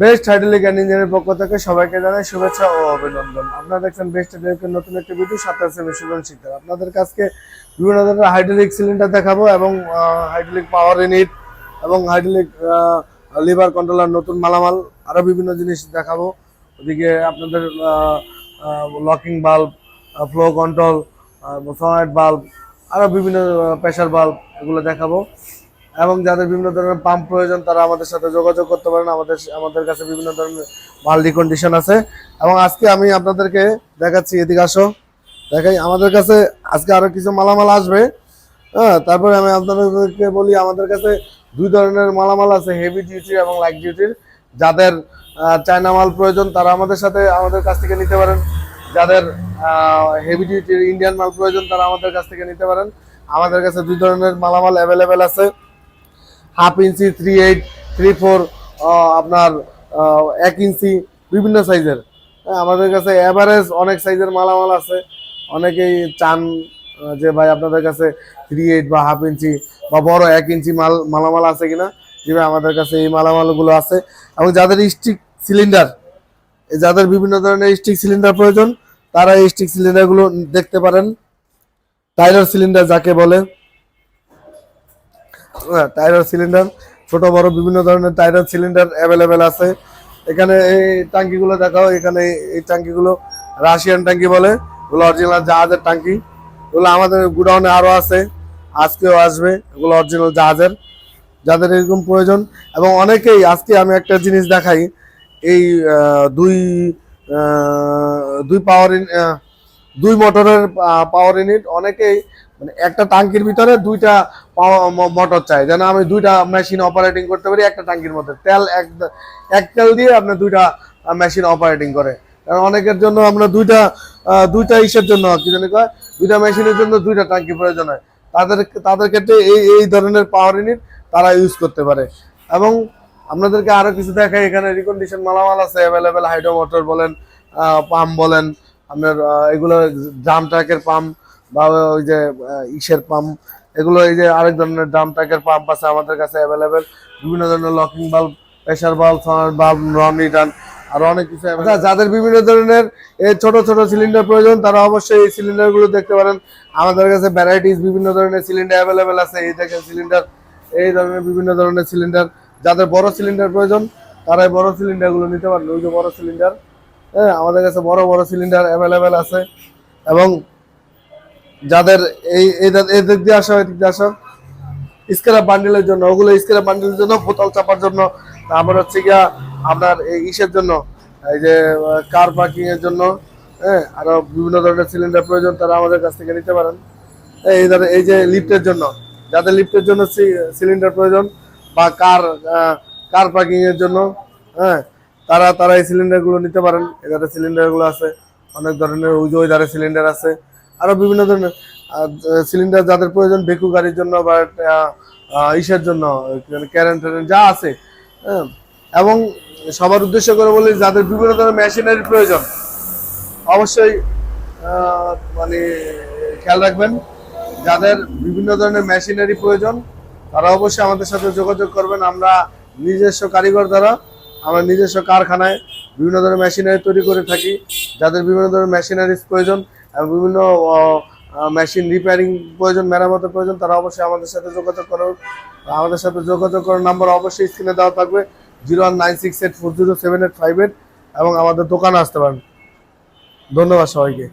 Best hydraulic and ইঞ্জিনের পক্ষ থেকে সবাইকে জানাই শুভেচ্ছা ও অভিনন্দন। আপনারা দেখছেন বেস্ট হাইড্রোলিকের নতুন একটি ভিডিও আছে মিশন শিকার আপনাদের কাছকে বিভিন্ন ধরনের হাইড্রোলিক সিলিন্ডার দেখাবো এবং হাইড্রোলিক পাওয়ার ইউনিট এবং হাইড্রোলিক লিভার কন্ট্রোলার নতুন মালামাল আরও বিভিন্ন জিনিস দেখাবো। ওদিকে আপনাদের locking bulb flow control সনাইট bulb আরও বিভিন্ন প্রেশার বাল্ব এগুলো দেখাবো। এবং যাদের বিভিন্ন ধরনের পাম্প প্রয়োজন, তারা আমাদের সাথে যোগাযোগ করতে পারেন। আমাদের আমাদের কাছে বিভিন্ন ধরনের মাল্টি কন্ডিশন আছে। এবং আজকে আমি আপনাদেরকে দেখাচ্ছি, এদিকে আসো। দেখাই, আমাদের কাছে আজকে আরও কিছু মালামাল আসবে। হ্যাঁ তারপরে আমি আপনাদেরকে বলি, আমাদের কাছে দুই ধরনের মালামাল আছে হেভি ডিউটির এবং লাইট ডিউটির যাদের চায়না মাল প্রয়োজন, তারা আমাদের সাথে, আমাদের কাছ থেকে নিতে পারেন। যাদের হেভি ডিউটির ইন্ডিয়ান মাল প্রয়োজন, তারা আমাদের কাছ থেকে নিতে পারেন। আমাদের কাছে দুই ধরনের মালামাল অ্যাভেলেবেল আছে। Half inch three eight three four আপনার এক ইঞ্চি বিভিন্ন সাইজের হ্যাঁ, আমাদের কাছে অ্যাভারেজ অনেক সাইজের মালামাল আছে। অনেকেই চান যে ভাই আপনাদের কাছে থ্রি এইট বা হাফ ইঞ্চি বা বড় এক ইঞ্চি মাল মালামাল আছে কিনা ভাই আমাদের কাছে এই মালামালগুলো আছে। এবং যাদের স্টিক সিলিন্ডার যাদের বিভিন্ন ধরনের স্টিক সিলিন্ডার প্রয়োজন তারা এই স্টিক সিলিন্ডারগুলো দেখতে পারেন। টাইলার সিলিন্ডার যাকে বলে। টায়ার সিলিন্ডার ছোট, বড়, বিভিন্ন ধরনের টায়ার সিলিন্ডার অ্যাভেলেবেল আছে। এখানে এই টাঙ্কিগুলো দেখাও, এখানে এই টাঙ্কিগুলো রাশিয়ান টাঙ্কি বলে, এগুলো অরিজিনাল জাহাজের টাঙ্কি। এগুলো আমাদের গুডাউনে আরও আছে, আজকেও আসবে, এগুলো অরিজিনাল জাহাজের, যাদের এরকম প্রয়োজন। এবং অনেকেই, আজকে আমি একটা জিনিস দেখাই, এই দুই দুই পাওয়ার দুই মোটরের পাওয়ার ইউনিট অনেকেই মানে একটা টাঙ্কির ভিতরে দুইটা মোটর চাই। যেন আমি দুইটা মেশিন অপারেটিং করতে পারি, একটা টাঙ্কির মধ্যে। তেল এক এক তেল দিয়ে আপনার দুইটা মেশিন অপারেটিং করে। অনেকের জন্য আমরা দুইটা দুইটা ইসের জন্য, কি জানি কয়? দুইটা মেশিনের জন্য দুইটা টাঙ্কি প্রয়োজন হয়। তাদের তাদের ক্ষেত্রে এই এই ধরনের পাওয়ার ইউনিট তারা ইউজ করতে পারে। এবং আপনাদেরকে আরও কিছু দেখাই, এখানে রিকন্ডিশন মালামাল আছে অ্যাভেলেবেল হাইড্রো মোটর বলেন পাম্প বলেন, আপনার এগুলো ড্রাম ট্রাকের পাম্প বা ওই যে ইসের পাম্প এগুলো এই যে আরেক ধরনের ড্রাম ট্রাকের পাম্প আছে আমাদের কাছে অ্যাভেলেবেল বিভিন্ন ধরনের locking bulb pressure bulb সনার bulb নন রিটার্ন আরও অনেক কিছু। আচ্ছা, যাদের বিভিন্ন ধরনের এই ছোট ছোট সিলিন্ডার প্রয়োজন তারা অবশ্যই এই সিলিন্ডারগুলো দেখতে পারেন। আমাদের কাছে ভ্যারাইটিস বিভিন্ন ধরনের সিলিন্ডার অ্যাভেলেবেল আছে। এই দেখেন সিলিন্ডার এই ধরনের বিভিন্ন ধরনের সিলিন্ডার যাদের বড় সিলিন্ডার প্রয়োজন তারাই বড় সিলিন্ডারগুলো নিতে পারেন। ওই যে বড় সিলিন্ডার হ্যাঁ আমাদের কাছে বড় বড় সিলিন্ডার অ্যাভেলেবেল আছে। এবং যাদের এই দা- দিয়ে আসা ওই দিক দিয়ে আসা। স্ক্র্যাপ বান্ডেলের জন্য, ওগুলো স্ক্র্যাপ বান্ডেলের জন্য, বোতল চাপার জন্য। তারপর হচ্ছে গিয়া আপনার এই ইসের জন্য, এই যে কার পার্কিং এর জন্য হ্যাঁ আরও বিভিন্ন ধরনের সিলিন্ডার প্রয়োজন, তারা আমাদের কাছ থেকে নিতে পারেন। এই ধরেন এই যে লিফটের জন্য, যাদের লিফটের জন্য সিলিন্ডার প্রয়োজন বা কার কার পার্কিং এর জন্য হ্যাঁ তারা তারা এই সিলিন্ডারগুলো নিতে পারেন। এখানে সিলিন্ডারগুলো আছে, অনেক ধরনের ওই যে ওই ধারে সিলিন্ডার আছে। আরও বিভিন্ন ধরনের সিলিন্ডার যাদের প্রয়োজন ভেকু গাড়ির জন্য বা ইসের জন্য ক্যারেন্ট যা আছে হ্যাঁ? এবং সবার উদ্দেশ্য করে বলি, যাদের বিভিন্ন ধরনের মেশিনারি প্রয়োজন, অবশ্যই মানে খেয়াল রাখবেন, যাদের বিভিন্ন ধরনের মেশিনারি প্রয়োজন, তারা অবশ্যই আমাদের সাথে যোগাযোগ করবেন। আমরা নিজস্ব কারিগর দ্বারা, আমরা নিজস্ব কারখানায় বিভিন্ন ধরনের মেশিনারি তৈরি করে থাকি, যাদের বিভিন্ন ধরনের মেশিনারিজ প্রয়োজন বিভিন্ন মেশিন রিপেয়ারিং প্রয়োজন, মেরামতের প্রয়োজন, তারা অবশ্যই আমাদের সাথে যোগাযোগ করুন আমাদের সাথে যোগাযোগ করার নাম্বার অবশ্যই স্ক্রিনে দেওয়া থাকবে zero one nine six eight four zero seven eight five eight এবং আমাদের দোকানে আসতে পারেন। ধন্যবাদ সবাইকে।